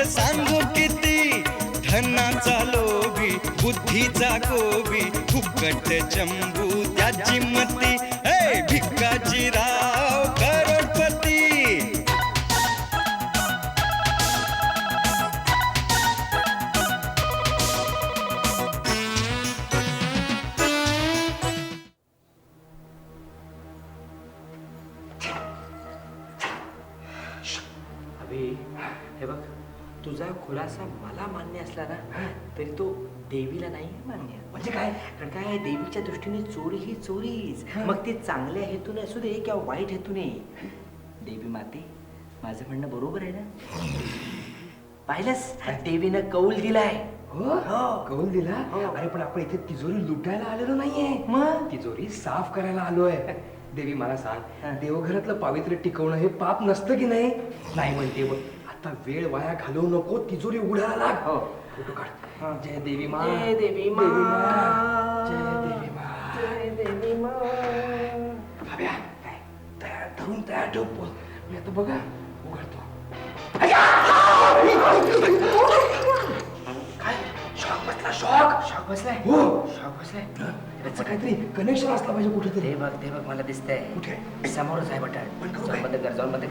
लंपट सांगू किती? धनाचा लोभी बुद्धीचा कोबी फुकट चंबू त्याची मती. हे भिक्काची रा नाही. मान्य. म्हणजे काय? कारण काय? देवीच्या दृष्टीने चोरी ही चोरीच. मग ती चांगल्या हेतूने असू दे किंवा वाईट हेतूने. देवी माते माझं म्हणणं बरोबर आहे ना? पाहिलंस? देवीनं कौल दिलाय. हो? कौल दिला? हो. अरे पण आपण इथे तिजोरी लुटायला आलेलो नाहीये. मग? तिजोरी साफ करायला आलोय. देवी मला हा. सांग देवघरातलं पावित्र्य टिकवणं हे पाप नसतं की नाही? नाही म्हणते आता वेळ वाया घालवू नको तिजोरी उघडायला लाग. हो. फोटो हा. काढ जय देवी मा. जय देवी मा. जय देवी मा. जय देवी मा. भाभ्या तयार धरून तयार ठेव पोल. मी आता बघा उघडतो. काय? शॉक बसला शॉक. शॉक बसलाय. हो. शॉक बसलाय. याचं काहीतरी कनेक्शन असलं पाहिजे कुठेतरी. ते बघ ते बघ मला दिसतंय. कुठे? समोरच आहे बटन. जाऊन काय? बंद कर जाऊन बंद कर.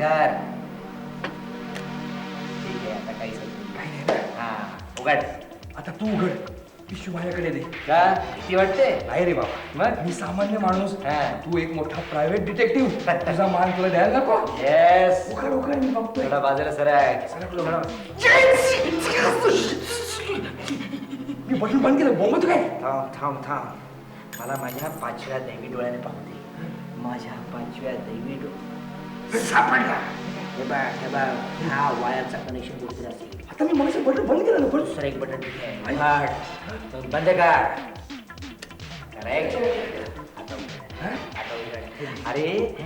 ठीक आहे आता काही काही नाही हा उघड आता तू उघड. पिशू माझ्याकडे दे. का? किती वाटते? नाही रे बाबा. मग? मी सामान्य माणूस. तू एक मोठा प्रायव्हेट डिटेक्टिव्ह तुझा मान तुला द्यायला नको? येस उघड उघड मी बघतोय. थोडा बाजूला सरक सरकलो. मी बटन बंद केलं. बोंबत काय? थांब थांब थांब. मला माझ्या पाचव्या दैवी डोळ्याने पाहू दे. माझ्या पाचव्या दैवी डो सापडला. हे बघ हे बघ. हा वायरचा कनेक्शन कुठे असेल आता मी मग दुसरं एक बटन बंद कर। करेक्ट. अरे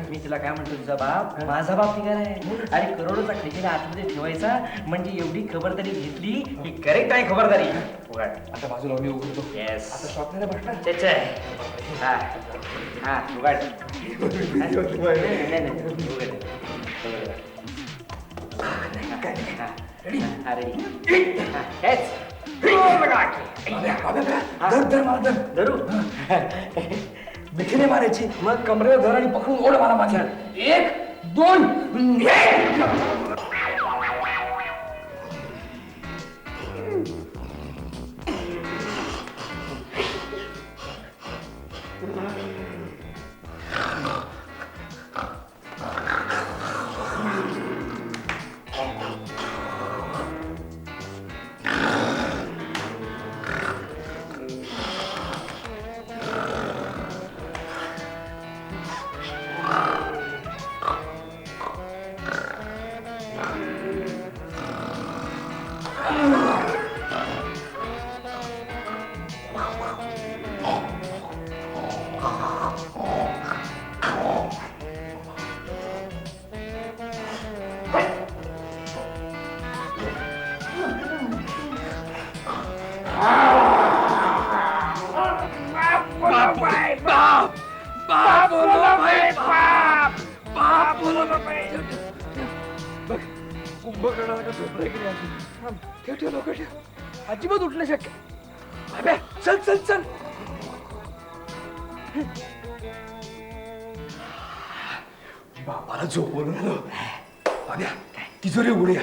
मी तुला काय म्हणतो तुझा बाप माझा बाप निघाला आहे. अरे करोडोचा खजिना आतमध्ये ठेवायचा म्हणजे एवढी खबरदारी घेतली ही करेक्ट आहे खबरदारी. आता बाजूला मी उघडतो. Yes. आता शॉप नाही बसणार? त्याच आहे. हा. हा उघड. नाही, नाही, नाही, उघड. उघड. हा, Ready? हा, ready. हा, हेच. बाब्या, बाब्या, बाब्या, धर धर मला धर धरू मिठीने अजिबात उठणं शक्य चल चल चल बापाला झोपवून आलो बाब्या तिजोरी उघडूया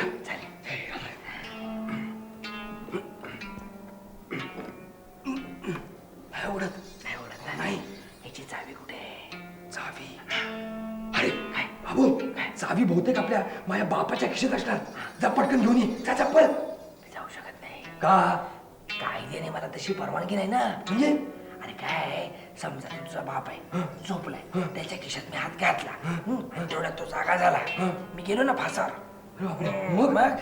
नाही ह्याची चावी कुठे? चावी. अरे काय? बाबू चावी बहुतेक आपल्या माझ्या बापाच्या खिशात असणार. जा पटकन घेऊन ये. जा जाऊ शकत नाही. का? कायद्याने मला तशी परवानगी नाही ना. म्हणजे? समजा तुझा बाप आहे झोपलाय त्याच्या खिशात मी हात घातला आणि तेवढ्यात तो जागा झाला. मी गेलो ना फासावर. मग? मग?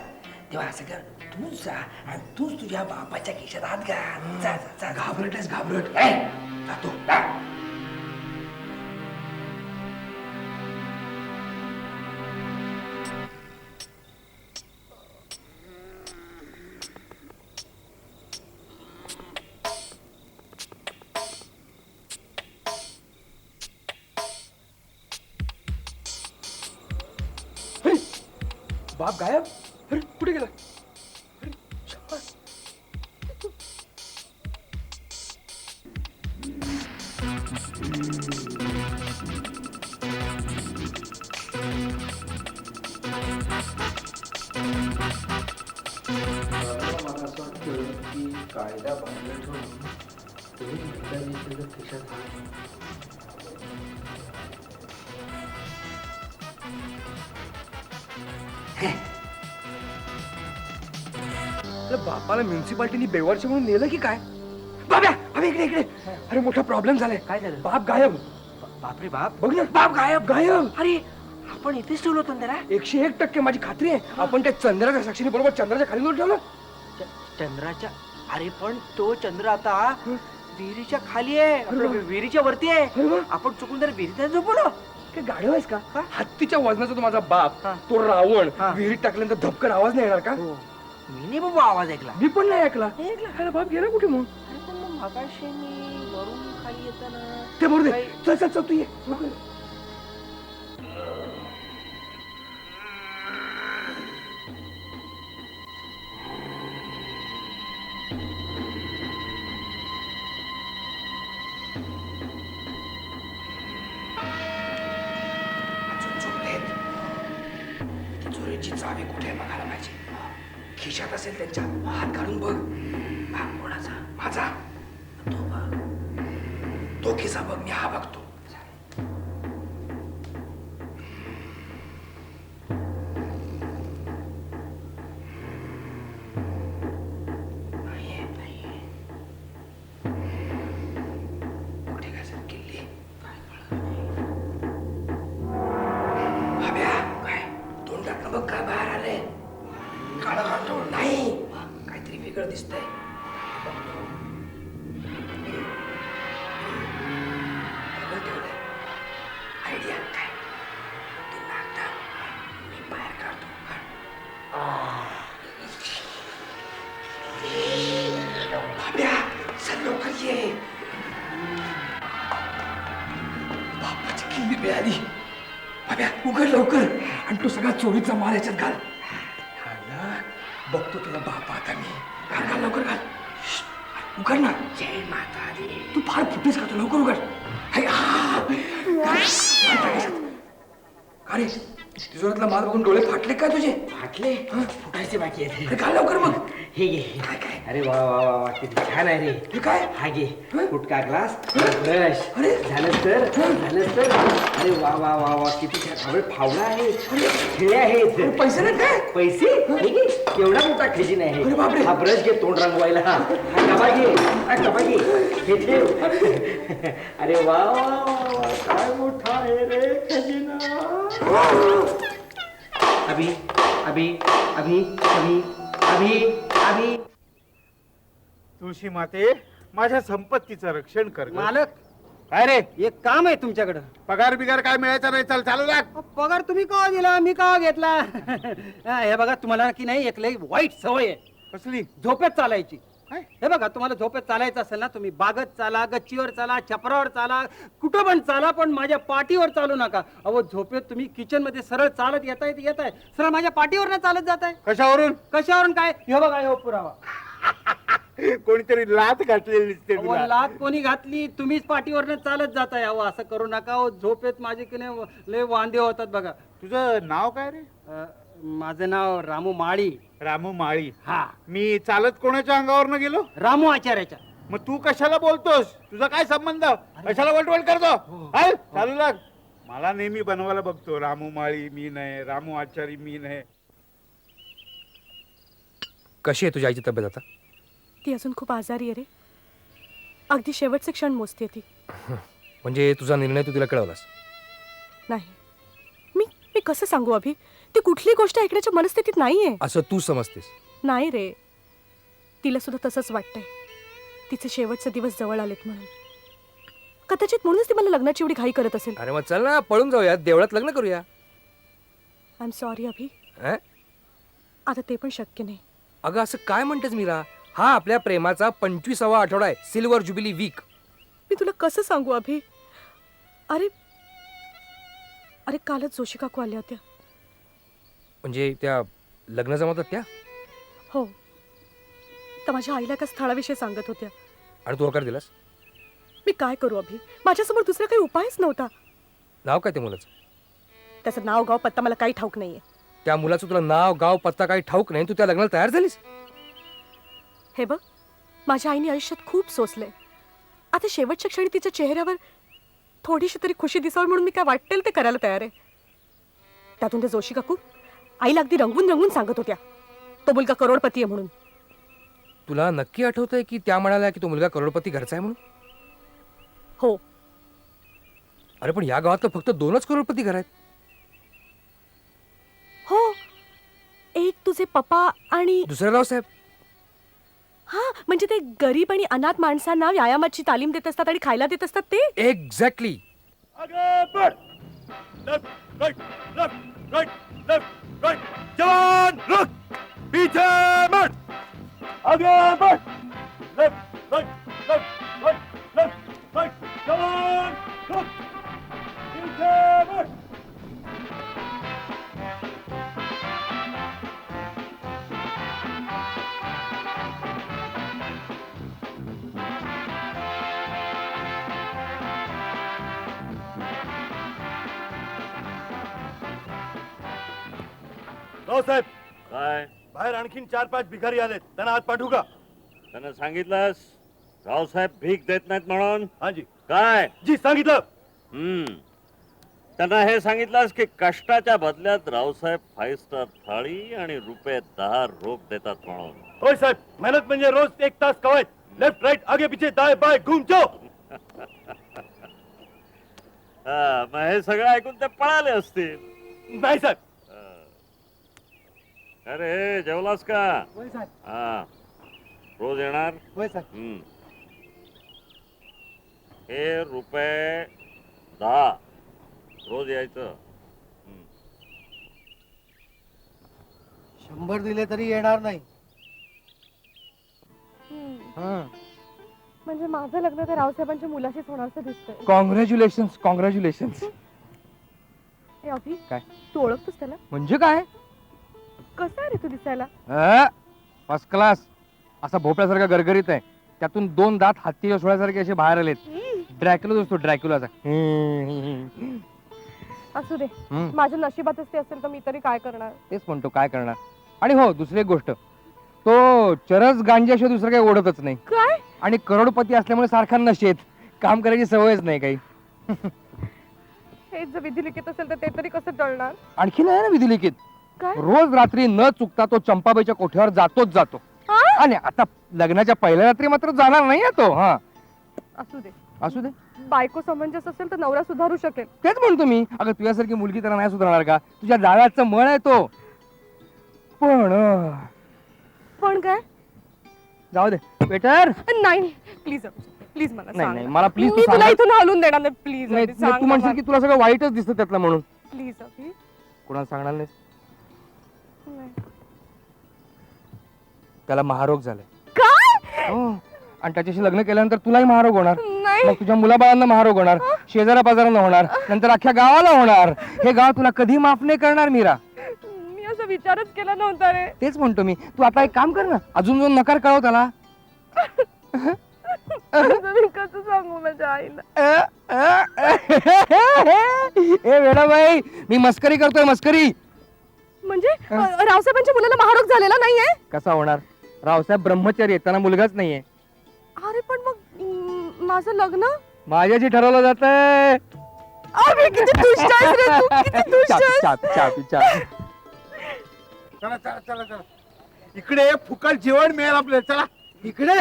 तेव्हा असं कर तूच जा आणि तूच तुझ्या बापाच्या खिशात हात घाल. जा जा जा. घाबरटच घाबरट. जातो. बाप गायब? अरे कुठे गेला? अरे, शाबास. मला असं वाटतं की कायदा बाजूला ठेवून तुम्ही खिशात हात आपल्या बापाला म्युन्सिपाल्टीनी बेवारशी म्हणून नेलं की काय? बाब्या अबे इकडे इकडे. अरे मोठा प्रॉब्लेम झालाय. काय झालं? बाप गायब. बापरे बाप. बघ ना. बाप गायब. गायब. अरे आपण इथेच ठेवलं होतं ना त्याला? एकशे एक टक्के माझी खात्री आहे. आपण त्या चंद्राच्या साक्षीने बरोबर चंद्राच्या खाली जाऊन ठेवलं. च- चंद्राच्या अरे पण तो चंद्र आता विहिरीच्या खाली आहे. आपलं. विहिरीच्या वरती आहे. अरे वा. आपण चुकून जर विहिरीत झोपलो. काय गाढव आहेस का? हत्तीच्या वजनाचा तो माझा बाप हा. तो रावण हा. विहिरीत टाकल्यानंतर धपकन आवाज नाही येणार का हो मी नाही बाबा आवाज ऐकला मी पण नाही ऐकला नाही ऐकला. अरे बाप गेला कुठे मग अरे पण मग मगाशी मी वरून खाली येताना ते बरोबर चल चल चल तू ये लवकर. मिळाली बाब्या उघड लवकर. आणि तो सगळा चोरीचा माल याच्यात घाल. बघतो तुला बाप आता मी. घाल घाल लवकर घाल. उघड ना. जय माता तू फार फुटेस का तू? लवकर उघड. अरे तिजोरीतला माल बघून डोळे फाटले काय तुझे? फाटले? फुटायचे बाकी आहेत. घाल लवकर मग? हे घे. काय काय? अरे वा वा वा वा किती छान आहे रे. हे काय? हा घे. हं? फुटका ग्लास ब्रश. अरे. झालं तर झालं तर. अरे वा वा वा वा किती छान. अरे फावडा आहे. खेळे आहेत. पैसे नाही काय? पैसे? हे? घे. केवढा मोठा खजिना आहे. अरे बापरे. हा ब्रश घे तोंड रंगवायला. हा डबा घे. हा डबा घे. हे ठेव. अरे वा वा वा वा काय मोठा आहे रे खजिना. अभि अभि अभि अभि अभि अभि। तुळशी माते माझ्या संपत्तीचं रक्षण कर ग. मालक! काय रे? एक काम आहे तुमच्याकडं. पगार बिगार काय मिळायचा नाही चल चालू लाग अहो, पगार तुम्ही का दिला? मी का घेतला? हा, हे बघा तुम्हाला की नाही एक लई वाईट सवय आहे. कसली? झोपेत चालायची? हे बघा तुम्हाला झोपेत चालायचं असेल ना तुम्ही बागत चाला गच्चीवर चाला छपरावर चाला कुठं पण चाला पण माझ्या पाठीवर चालू नका. अहो झोपेत तुम्ही किचनमध्ये सरळ चालत येताय ते येताय. सरळ माझ्या पाठीवर चालत जाताय. कशावरून? कशावरून काय? हे बघा हे पुरावा. कोणीतरी लात घातलेली दिसते अहो, तुला. लात कोणी घातली तुम्हीच पाठीवरनं चालत जाताय. अहो असं करू नका. अहो झोपेत माझे की नाही लय वांदे होतात बघा. तुझं नाव काय रे? अ, माझं नाव रामू माळी. रामू माळी. हा. मी चालत कोणाच्या अंगावरनं गेलो? रामू आचार्याच्या. मग तू कशाला बोलतोस? तुझा काय संबंध? कशाला वटवट करतो? हल, चालू लाग. मला नेहमी बनवायला बघतो रामू माळी मी नाही रामू आचारी मी नाही. कशी आहे तुझ्या आईची तब्येत आता? ती अजून खूप आजारी आहे रे. अगदी शेवटचे क्षण मोजते ती. म्हणजे तुझा निर्णय तू तिला कळवलास? नाही. मी मी कसं सांगू अभि? ती कुठली गोष्ट ऐकण्याच्या मनस्थितीत नाहीये. असं तू समजतेस. नाही रे. तिला सुद्धा तसंच वाटतंय. तिचे शेवटचे दिवस जवळ आलेत म्हणून. कदाचित म्हणूनच ती मला लग्नाची एवढी घाई करत असेल. अरे मग चल ना पळून जाऊया. देवळात लग्न करूया. I am sorry Abhi. अं? आता ते पण शक्य नाही. अगं असं काय म्हणतेस मीरा? हा आपल्या प्रेमाचा पंचवीसावा आठवडा आहे. Silver jubilee weak. मी तुला कसं सांगू अभि? अरे अरे कालच जोशी काकू आल्या होत्या. म्हणजे त्या लग्न जमवतात त्या हो. तर माझ्या आईला एका स्थळाविषयी सांगत होत्या. आणि तू होकार दिलास? मी काय करू अभि? माझ्यासमोर दुसरा काही उपायच नव्हता. नाव काय ते मुलाचं? त्याचं नाव गाव पत्ता मला काही ठाऊक नाहीये. त्या मुलाचं तुला नाव गाव पत्ता काही ठाऊक नाही तू त्या लग्नाला तयार झालीस? हे बघ माझ्या आईने आयुष्यात खूप सोसलंय. आता शेवटच्या क्षणी तिच्या चेहऱ्यावर थोडीशी तरी खुशी दिसावी म्हणून मी काय वाटेल ते करायला तयार आहे. त्यातून ते जोशी काकू आईला अगदी रंगून रंगून सांगत होत्या. तो मुलगा करोडपती आहे म्हणून. तुला नक्की आठवतंय की त्या म्हणाल्या की तो मुलगा करोडपती घरचा आहे म्हणून? हो. अरे पण या गावात तर फक्त दोनच करोडपती घर आहेत. हो. एक तुझे पप्पा आणि दुसरं राव साहेब. हा म्हणजे ते गरीब आणि अनाथ माणसांना व्यायामाची तालीम देत असतात आणि खायला देत असतात ते? एक्झॅक्टली आगे बढ़ left right left right left Right, John, look! Peter, march! Again, march! Left, right, left, right, left, right, John, look! Peter, march! Raosaheb काय? बाहेर आणखीन चार पाच भिकारी आलेत. त्यांना आत पाठवू का? त्यांना सांगितलंस? रावसाहेब भीक देत नाहीत म्हणून? हा जी. काय? जी सांगितलं. हम्म. त्यांना हे सांगितलंस की कष्टाच्या बदल्यात रावसाहेब फाईव्ह स्टार थाळी आणि रुपये दहा रोख देतात म्हणून. होय साहेब. मेहनत म्हणजे रोज एक तास कवायत लेफ्ट राइट आगे पीछे दाएं बाएं घूम जाओ हा, मग हे सगळं ऐकून ते पळाले असतील. नाही साहेब. हा. अरे जेवलास का? हा. रोज येणार? हम्म. हे रुपये दहा. रोज यायचं. हम्म. शंभर दिले तरी येणार नाही. म्हणजे माझं लग्न तर रावसाहेबांच्या मुलाशीच होणारच दिसतंय. कॉंग्रॅच्युलेशन कॉंग्रॅच्युलेशन अभि काय? तू ओळखतोस त्याला? म्हणजे काय? कसा आहे रे तू दिसायला? फर्स्ट क्लास असा भोपळ्यासारखा गरगरीत आहे. त्यातून दोन दात हत्तीच्या सोळ्यासारखे असे बाहेर आलेत. ड्रॅक्युला असतो ड्रॅक्युलाचा असू दे. हम्म. माझ्या नशिबातच ते असेल तर मी तरी काय करणार? तेच म्हणतो काय करणार? आणि हो दुसरी एक गोष्ट. तो चरस गांजाशिवाय दुसरं काही ओढतच नाही. काय? आणि करोडपती असल्यामुळे सारखा नशेत. काम करायची सवयच नाही काही. हे जर विधी लिखित असेल तर ते तरी कसं टळणार? आणखी नाही ना विधिलिखित. काय? रोज रात्री न चुकता तो चंपाबाईच्या कोठ्यावर जातोच जातो. हा? आणि आता लग्नाच्या पहिल्या रात्री मात्र जाणार नाही आहे तो. हा. असू दे. असू दे. बायको समंजस असेल तर नवरा सुधारू शकेल. तेच म्हणतो मी. अगं तुझ्यासारखी मुलगी त्याला नाही सुधारणार का? तुझ्या दादाचं मळ आहे तो. पण अं, पण काय? जाऊ दे. बेटर नाही प्लीज प्लीज मला नाही नाही. मला प्लीज मी तू तुला सांग इथून हलून देणार नाही. प्लीज नाही नाही, तू म्हणशील की तुला सगळं वाईटच दिसतं त्यातलं म्हणून. प्लीज कोणाला सांगणार नाही. त्याला महारोग झालाय काय हो आणि त्याच्याशी लग्न केल्यानंतर तुलाही महारोग होणार नाही मग तुझ्या मुलाबाळांना महारोग होणार शेजारा पाजारांना होणार नंतर अख्ख्या गावाला होणार हे गाव तुला कधी माफ नाही करणार मीरा मी असा विचारच केला नव्हता रे तेच म्हणतो मी तू आता एक काम कर ना अजून दोन नकार कळव त्याला आता मी कसं सांगू माझ्या आईला ए वेडाबाई मी मस्करी करतोय मस्करी म्हणजे अ, रावसाहेबांच्या मुलाला महारोग झालेला नाहीये? कसा होणार? रावसाहेब ब्रह्मचारी आहेत त्यांना मुलगाच नाहीये. अरे पण मग म, माझं लग्न? माझ्याशी ठरवलं जात अरे किती दुष्ट आहेस रे तू किती दुष्ट आहेस. चला चला चला चला. इकडे फुकट जेवण मिळेल आपल्याला. चला. इकडे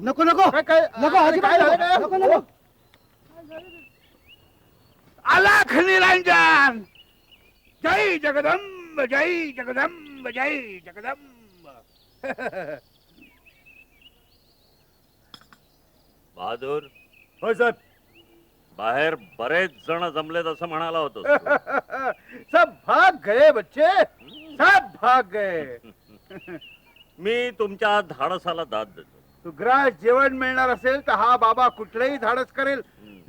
नको नको. काय काय? नको अरे, अजिबात काय नको. झालं? नको. नको अलाख निरंजन जय जगदंब. जय जगदंब जय जगदंब. बहादूर हो सर बाहेर बरेच जण जमलेत असं म्हणाला होतो. सब भाग गए बच्चे सब भाग गए. मी तुमच्या धाडसाला दाद देतो. सुग्रास जेवण मिळणार असेल तर हा बाबा कुठलंही धाडस करेल.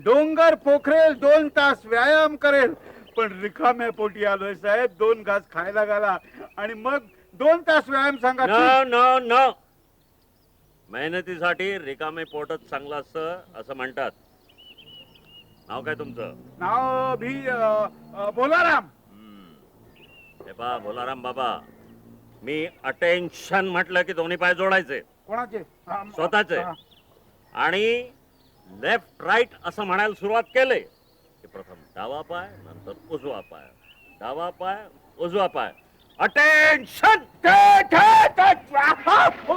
डोंगर पोखरेल दोन तास व्यायाम करेल. पण रिकाम्या पोटी आलोय साहेब. दोन घास खायला घाला. आणि मग दोन तास व्यायाम सांगा. न न न. मेहनतीसाठी रिकामे पोटच चांगलं असतं असं म्हणतात. नाव काय तुमचं? नाव भी अ, अ, बोलाराम. हे पहा भोलाराम बाबा. मी अटेन्शन म्हटलं की दोन्ही पाय जोडायचे. कोणाचे? स्वतःचे. हा. आणि लेफ्ट राईट असं म्हणायला सुरुवात केले की प्रथम डावा पाय नंतर उजवा पाय. डावा पाय उजवा पाय. अटेन्शन हो,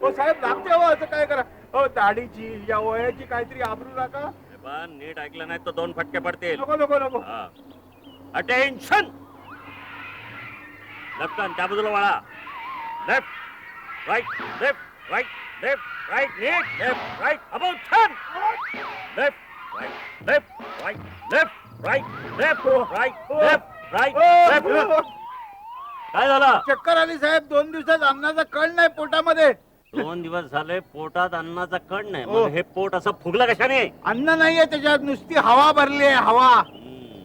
हो, साहेब लागते हो असं काय करा. हो दाढीची या वयाची काहीतरी आबरू नका. नीट ऐकलं नाही तर दोन फटके पडतील. नको नको नको. अटेन्शन टर्न त्या बाजूला वळा. Left right left right left right NEET. Left right about left right left right left right left right left right हो, लेफ्ट काय झालं? चक्कर आली साहेब दोन दिवसात अन्नाचा कळ नाही पोटामध्ये. दोन दिवस झाले पोटात अन्नाचा कण नाही. हो. मग हे पोट असं फुगलं कशाने? अन्न नाहीये त्याच्यात नुसती हवा भरली आहे हवा.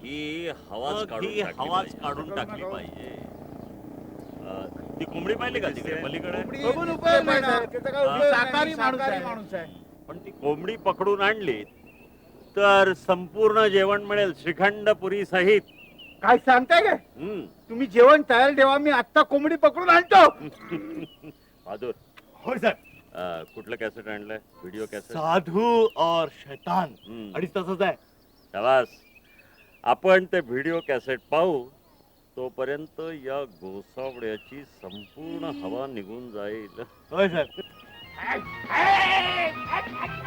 ही हवाच काढून हवाच काढून टाकली पाहिजे. अं, ती कोंबडी पाहिली का तिकडे पलीकडे? बघून उपयोग नाही साहेब, त्याचा काय उपयोग नाही. शाकाहारी माणूस आहे. शाकाहारी माणूस आहे. पण ती कोंबडी पकडून आणली तर संपूर्ण जेवण मिळेल श्रीखंड पुरी सहित. काय सांगताय काय? हम्म. तुम्ही जेवण तयार ठेवा मी आत्ता कोंबडी पकडून आणतो. बहादूर. हो सर. अं, कुठलं कॅसेट आणलंय? Video cassette? साधू और शैतान. हम्म. अडीच तासच आहे. शाबास. आपण ते व्हिडिओ कॅसेट पाहू तोपर्यंत या गोसावड्याची संपूर्ण हवा निघून जाईल. होय सर.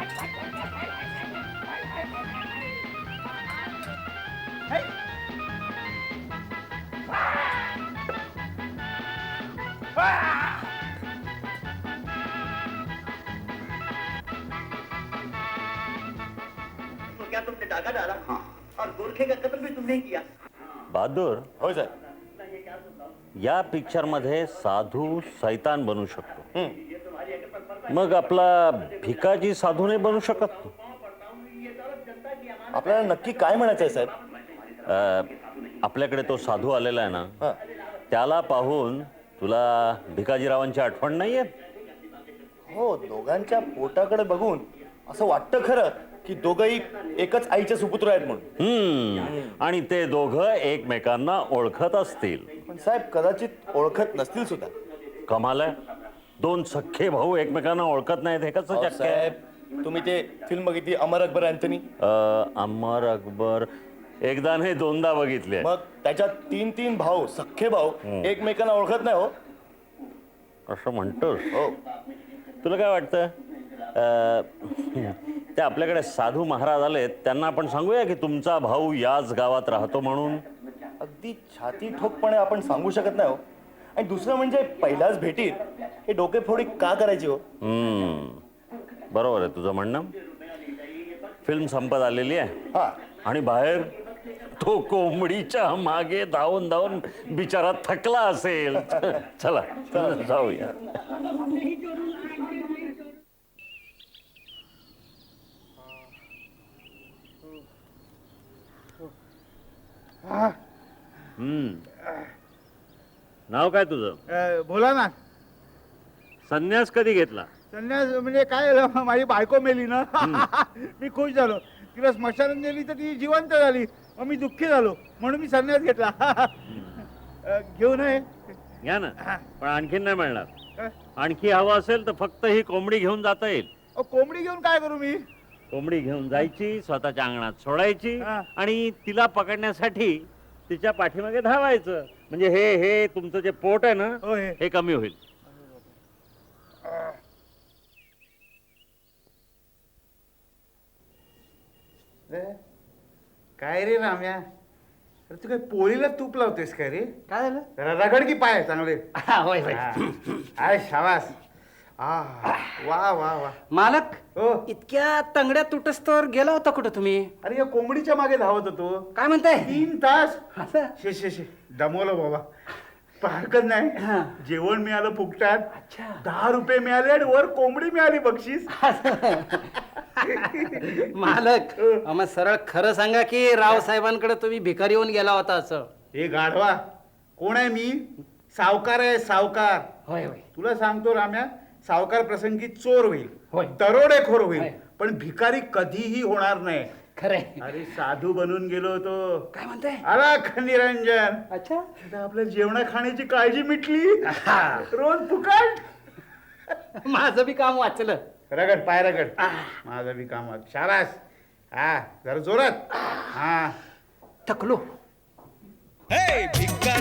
डाका डाला. और गोरखे का कत्ल भी तुमने किया. बहादूर होय सर या पिक्चरमध्ये साधू सैतान बनू शकतो. मग आपला भिकाजी साधू नाही बनू शकत आपल्याला नक्की काय म्हणायचं आहे साहेब? अं, आपल्याकडे तो साधू आलेला आहे ना त्याला पाहून तुला भिकाजीरावांची आठवण नाहीये? हो दोघांच्या पोटाकडे बघून असं वाटतं खरं. की दोघंही एकच आईचे सुपुत्र आहेत म्हणून. हम्म. आणि ते दोघं एकमेकांना ओळखत असतील. पण साहेब कदाचित ओळखत नसतील सुद्धा. कमाल आहे. दोन सख्खे भाऊ एकमेकांना ओळखत नाहीत हे कसं अहो, शक्य आहे? साहेब तुम्ही ते फिल्म बघितली अमर अकबर अँथनी? अं, अमर अकबर. एकदा नाही दोनदा बघितले. मग त्याच्यात तीन तीन भाऊ सख्खे भाऊ एकमेकांना ओळखत नाही हो? असं म्हणतोस? हो. तुला काय वाटतं? अं, ते आपल्याकडे साधू महाराज आले त्यांना आपण सांगूया की तुमचा भाऊ याच गावात राहतो म्हणून? अगदी छाती ठोकपणे आपण सांगू शकत नाही हो. आणि दुसरं म्हणजे पहिल्याच भेटीत हे डोकेफोडी का करायची हो? हम्म. बरोबर आहे तुझं म्हणणं. फिल्म संपत आलेली आहे. हा. आणि बाहेर तो कोंबडीच्या मागे धावून धावून बिचारा थकला असेल. चला जाऊया हम्म नाव काय तुझं? अ, बोला ना संन्यास कधी घेतला? संन्यास म्हणजे काय झालं, माझी बायको मेली ना. मी खुश झालो. तिला स्मशानात नेली तर ती जिवंत झाली. मग मी दुःखी झालो म्हणून मी संन्यास घेतला. अ, घेऊ नये. घ्या ना. पण आणखीन नाही मिळणार. अ, आणखी हवं असेल तर फक्त ही कोंबडी घेऊन जाता येईल. कोंबडी घेऊन काय करू मी? कोंबडी घेऊन जायची स्वतःच्या अंगणात सोडायची हा. आणि तिला पकडण्यासाठी तिच्या पाठीमागे धावायचं. म्हणजे हे हे तुमचं जे पोट आहे ना हो हे. हे कमी होईल. ए, काय रे राम्या? अरे तू काय पोळीला तूप लावतोयस काय रे? काय झालं? जरा रगड की पाय चांगले. होय होय. आय शाबास. आ वा वा वा. मालक हो. इतक्या तंगड्या तुटस्तोवर गेला होता कुठं तुम्ही? अरे या कोंबडीच्या मागे धावत होतो. काय म्हणताय? तीन तास. असं? शे शे शे. दमवलं बाबा. पण हरकत नाही. हा. जेवण मिळालं फुकटात. अच्छा. दहा रुपये मिळाले आणि वर कोंबडी मिळाली बक्षीस. मालक मग सरळ खरं सांगा की राव साहेबांकडे तुम्ही भिकारी येऊन गेला होता असं? हे गाढवा कोण आहे मी? सावकार आहे सावकार. होय होय. तुला सांगतो राम्या सावकार प्रसंगी चोर होईल होय. दरोडेखोर होईल होय. पण भिकारी कधीही होणार नाही. खरंय. अरे साधू बनून गेलो होतो. काय म्हणताय? आला निरंजन अच्छा. आता आपल्या जेवणा खाण्याची काळजी मिटली. रोज फुकट माझं बी काम वाचलं. रगड पाय रगड. माझं बी काम आहे. शाबास. हा जरा जोरात. हा. थकलो. हे भिक्का